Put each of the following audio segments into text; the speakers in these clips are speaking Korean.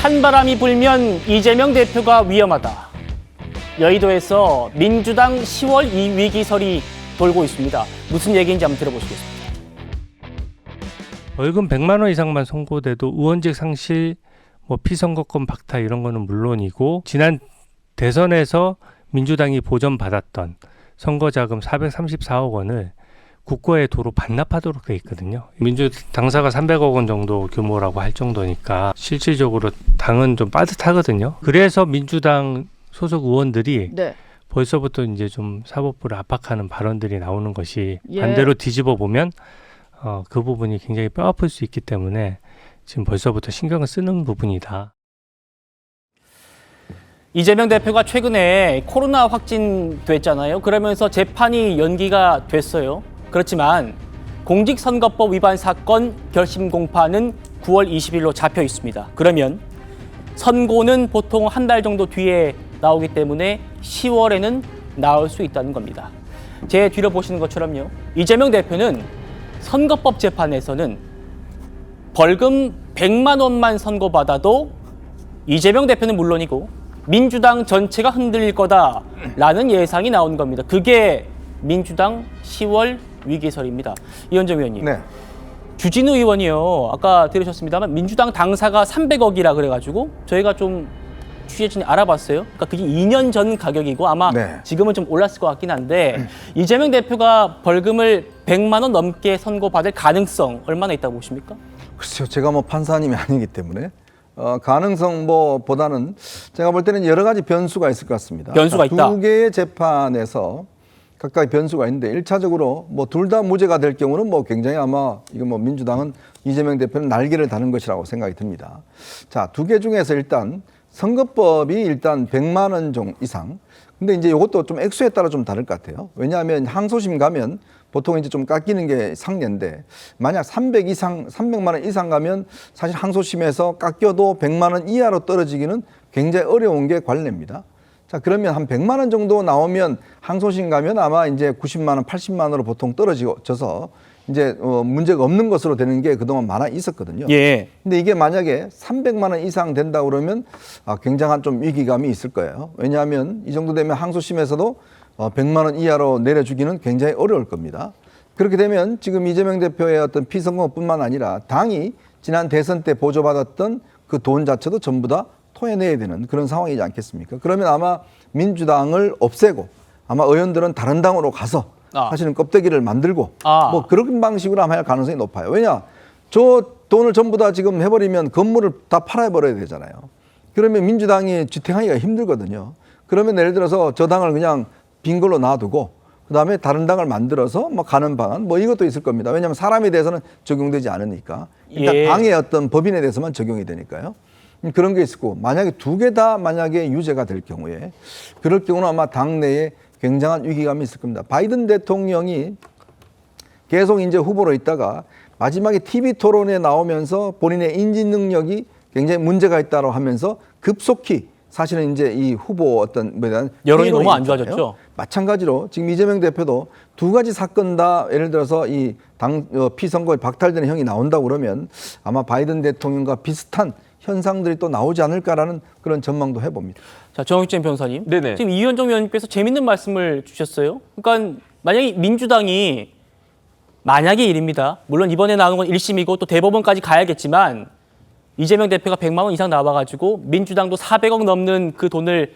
찬바람이 불면 이재명 대표가 위험하다. 여의도에서 민주당 10월 이 위기설이 돌고 있습니다. 무슨 얘기인지 한번 들어보시겠습니다. 월급 100만 원 이상만 선고돼도 의원직 상실, 뭐 피선거권 박탈 이런 거는 물론이고 지난 대선에서 민주당이 보전받았던 선거자금 434억 원을 국고에 도로 반납하도록 돼 있거든요. 민주 당사가 300억 원 정도 규모라고 할 정도니까 실질적으로 당은 좀 빠듯하거든요. 그래서 민주당 소속 의원들이 네. 벌써부터 이제 좀 사법부를 압박하는 발언들이 나오는 것이 예. 반대로 뒤집어 보면 어, 그 부분이 굉장히 뼈 아플 수 있기 때문에 지금 벌써부터 신경을 쓰는 부분이다. 이재명 대표가 최근에 코로나 확진됐잖아요. 그러면서 재판이 연기가 됐어요. 그렇지만 공직선거법 위반 사건 결심 공판은 9월 20일로 잡혀 있습니다. 그러면 선고는 보통 한 달 정도 뒤에 나오기 때문에 10월에는 나올 수 있다는 겁니다. 제 뒤로 보시는 것처럼요. 이재명 대표는 선거법 재판에서는 벌금 100만 원만 선고받아도 이재명 대표는 물론이고 민주당 전체가 흔들릴 거다라는 예상이 나온 겁니다. 그게 민주당 10월 위기설입니다. 이현정 의원님. 네. 주진우 의원이요. 아까 들으셨습니다만 민주당 당사가 300억이라 그래가지고 저희가 좀 취재진이 알아봤어요. 그러니까 그게 2년 전 가격이고 아마 네. 지금은 좀 올랐을 것 같긴 한데 이재명 대표가 벌금을 100만 원 넘게 선고받을 가능성 얼마나 있다고 보십니까? 글쎄요, 제가 뭐 판사님이 아니기 때문에 어, 가능성 뭐 보다는 제가 볼 때는 여러 가지 변수가 있을 것 같습니다. 변수가 자, 있다. 두 개의 재판에서 각각 변수가 있는데 일차적으로 뭐 둘 다 무죄가 될 경우는 뭐 굉장히 아마 이거 뭐 민주당은 이재명 대표는 날개를 다는 것이라고 생각이 듭니다. 자, 두 개 중에서 일단 선거법이 일단 100만 원정 이상. 근데 이제 이것도 좀 액수에 따라 좀 다를 것 같아요. 왜냐하면 항소심 가면 보통 이제 좀 깎이는 게 상례인데 만약 300 이상, 300만 원 이상 가면 사실 항소심에서 깎여도 100만 원 이하로 떨어지기는 굉장히 어려운 게 관례입니다. 자, 그러면 한 100만 원 정도 나오면 항소심 가면 아마 이제 90만 원, 80만 원으로 보통 떨어져서 이제 어, 문제가 없는 것으로 되는 게 그동안 많아 있었거든요. 예. 근데 이게 만약에 300만 원 이상 된다 그러면 아, 굉장한 좀 위기감이 있을 거예요. 왜냐하면 이 정도 되면 항소심에서도 어, 100만 원 이하로 내려주기는 굉장히 어려울 겁니다. 그렇게 되면 지금 이재명 대표의 어떤 피선거뿐만 아니라 당이 지난 대선 때 보조받았던 그 돈 자체도 전부 다 토해내야 되는 그런 상황이지 않겠습니까? 그러면 아마 민주당을 없애고 아마 의원들은 다른 당으로 가서 아. 사실은 껍데기를 만들고 아. 뭐 그런 방식으로 아마 할 가능성이 높아요. 왜냐? 저 돈을 전부 다 지금 해버리면 건물을 다 팔아버려야 되잖아요. 그러면 민주당이 지탱하기가 힘들거든요. 그러면 예를 들어서 저 당을 그냥 빈 걸로 놔두고 그다음에 다른 당을 만들어서 뭐 가는 방안 뭐 이것도 있을 겁니다. 왜냐하면 사람에 대해서는 적용되지 않으니까 일단 예. 당의 어떤 법인에 대해서만 적용이 되니까요. 음, 그런 게 있고 만약에 두 개 다 만약에 유죄가 될 경우에 그럴 경우는 아마 당내에 굉장한 위기감이 있을 겁니다. 바이든 대통령이 계속 이제 후보로 있다가 마지막에 TV 토론에 나오면서 본인의 인지 능력이 굉장히 문제가 있다고 하면서 급속히 사실은 이제 이 후보 어떤 뭐에 대한 여론이 너무 안 있잖아요. 좋아졌죠? 마찬가지로 지금 이재명 대표도 두 가지 사건 다 예를 들어서 이당 어, 피선거에 박탈되는 형이 나온다고 그러면 아마 바이든 대통령과 비슷한 현상들이 또 나오지 않을까라는 그런 전망도 해봅니다. 자, 정욱진 변호사님. 네네. 지금 이현정 의원님께서 재밌는 말씀을 주셨어요. 그러니까 만약에 민주당이 만약에 일입니다. 물론 이번에 나오는 건 1심이고 또 대법원까지 가야겠지만 이재명 대표가 100만 원 이상 나와가지고 민주당도 400억 넘는 그 돈을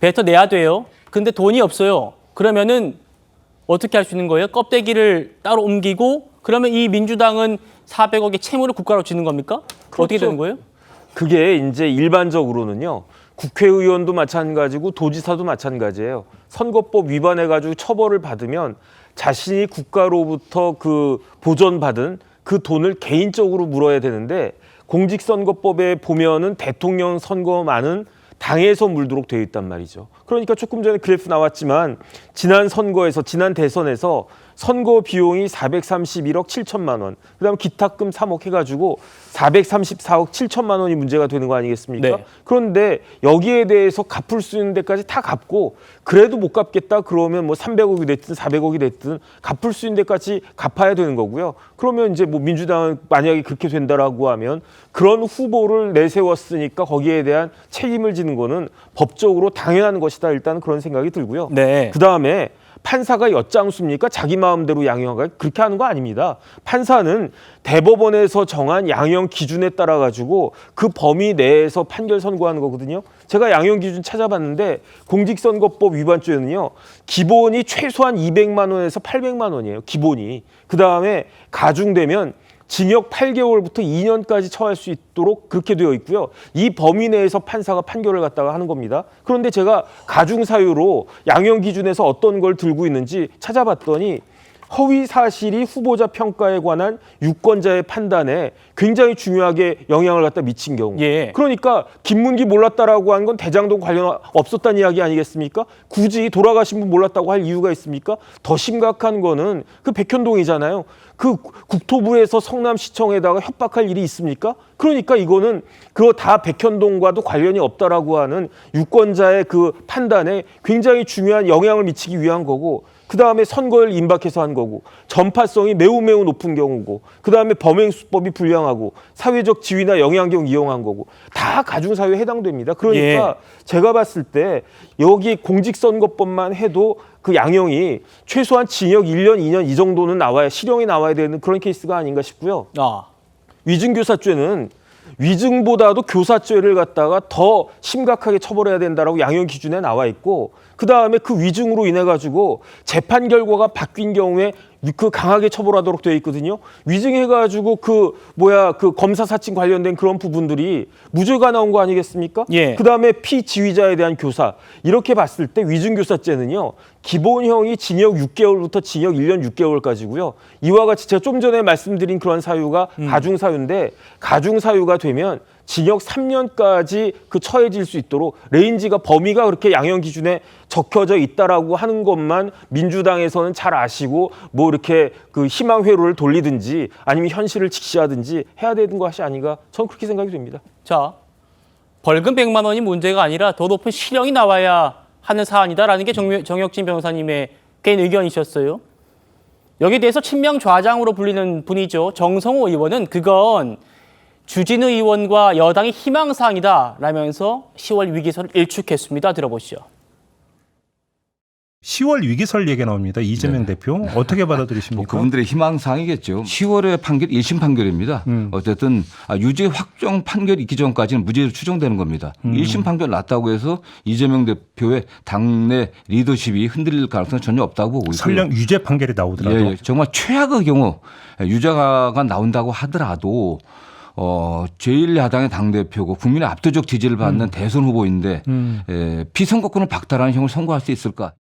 뱉어내야 돼요. 근데 돈이 없어요. 그러면은 어떻게 할 수 있는 거예요? 껍데기를 따로 옮기고 그러면 이 민주당은 400억의 채무를 국가로 지는 겁니까? 어떻게 그렇죠. 되는 거예요? 그게 이제 일반적으로는요. 국회의원도 마찬가지고 도지사도 마찬가지예요. 선거법 위반해 가지고 처벌을 받으면 자신이 국가로부터 그 보전받은 그 돈을 개인적으로 물어야 되는데 공직선거법에 보면은 대통령 선거만은 당에서 물도록 되어 있단 말이죠. 그러니까 조금 전에 그래프 나왔지만 지난 선거에서 지난 대선에서 선거 비용이 431억 7천만 원, 그다음 기타금 3억 해가지고 434억 7천만 원이 문제가 되는 거 아니겠습니까? 네. 그런데 여기에 대해서 갚을 수 있는 데까지 다 갚고 그래도 못 갚겠다 그러면 뭐 300억이 됐든 400억이 됐든 갚을 수 있는 데까지 갚아야 되는 거고요. 그러면 이제 뭐 민주당은 만약에 그렇게 된다라고 하면 그런 후보를 내세웠으니까 거기에 대한 책임을 지는 거는 법적으로 당연한 것이다 일단 그런 생각이 들고요. 네. 그 다음에 판사가 엿장수입니까? 자기 마음대로 양형하가 그렇게 하는 거 아닙니다. 판사는 대법원에서 정한 양형 기준에 따라 가지고 그 범위 내에서 판결 선고하는 거거든요. 제가 양형 기준 찾아봤는데 공직선거법 위반죄는요 기본이 최소한 200만 원에서 800만 원이에요. 기본이 그 다음에 가중되면 징역 8개월부터 2년까지 처할 수 있도록 그렇게 되어 있고요. 이 범위 내에서 판사가 판결을 갖다가 하는 겁니다. 그런데 제가 가중 사유로 양형 기준에서 어떤 걸 들고 있는지 찾아봤더니 허위 사실이 후보자 평가에 관한 유권자의 판단에 굉장히 중요하게 영향을 갖다 미친 경우. 예. 그러니까 김문기 몰랐다라고 한 건 대장동 관련 없었다는 이야기 아니겠습니까? 굳이 돌아가신 분 몰랐다고 할 이유가 있습니까? 더 심각한 거는 그 백현동이잖아요. 그 국토부에서 성남시청에다가 협박할 일이 있습니까? 그러니까 이거는 그거 다 백현동과도 관련이 없다라고 하는 유권자의 그 판단에 굉장히 중요한 영향을 미치기 위한 거고 그 다음에 선거를 임박해서 한 거고 전파성이 매우 매우 높은 경우고 그 다음에 범행 수법이 불량하고 사회적 지위나 영향력 이용한 거고 다 가중 사유에 해당됩니다. 그러니까 제가 봤을 때 여기 공직선거법만 해도 그 양형이 최소한 징역 1년, 2년 이 정도는 나와야 실형이 나와야 되는 그런 케이스가 아닌가 싶고요. 아, 위증교사죄는 위증보다도 교사죄를 갖다가 더 심각하게 처벌해야 된다라고 양형 기준에 나와 있고 그 다음에 그 위증으로 인해 가지고 재판 결과가 바뀐 경우에 그 강하게 처벌하도록 되어 있거든요. 위증해 가지고 그 뭐야 그 검사 사칭 관련된 그런 부분들이 무죄가 나온 거 아니겠습니까? 예. 그 다음에 피지휘자에 대한 교사 이렇게 봤을 때 위증교사죄는요 기본형이 징역 6개월부터 징역 1년 6개월까지고요. 이와 같이 제가 좀 전에 말씀드린 그런 사유가 가중 사유인데 가중 사유가 되면 징역 3년까지 그 처해질 수 있도록 레인지가 범위가 그렇게 양형 기준에 적혀져 있다라고 하는 것만 민주당에서는 잘 아시고 뭐 이렇게 그 희망 회로를 돌리든지 아니면 현실을 직시하든지 해야 되는 것이 아닌가 저는 그렇게 생각이 됩니다. 자 벌금 100만 원이 문제가 아니라 더 높은 실형이 나와야 하는 사안이다라는 게 정명- 정혁진 변호사님의 개인 의견이셨어요. 여기에 대해서 친명 좌장으로 불리는 분이죠. 정성호 의원은 그건 주진우 의원과 여당의 희망사항이다 라면서 10월 위기설을 일축했습니다. 들어보시죠. 10월 위기설 얘기 나옵니다. 이재명 대표 어떻게 뭐 받아들이십니까? 그분들의 희망사항이겠죠. 10월의 판결 1심 판결입니다. 음. 어쨌든 아, 유죄 확정 판결이 있기 전까지는 무죄로 추정되는 겁니다. 음. 1심 판결 났다고 해서 이재명 대표의 당내 리더십이 흔들릴 가능성은 전혀 없다고 보고 있고요. 설령 유죄 판결이 나오더라도 예, 예. 정말 최악의 경우 유죄가 나온다고 하더라도 어, 제1야당의 당대표고 국민의 압도적 지지를 받는 대선 후보인데 음. 에, 피선거권을 박탈하는 형을 선고할 수 있을까?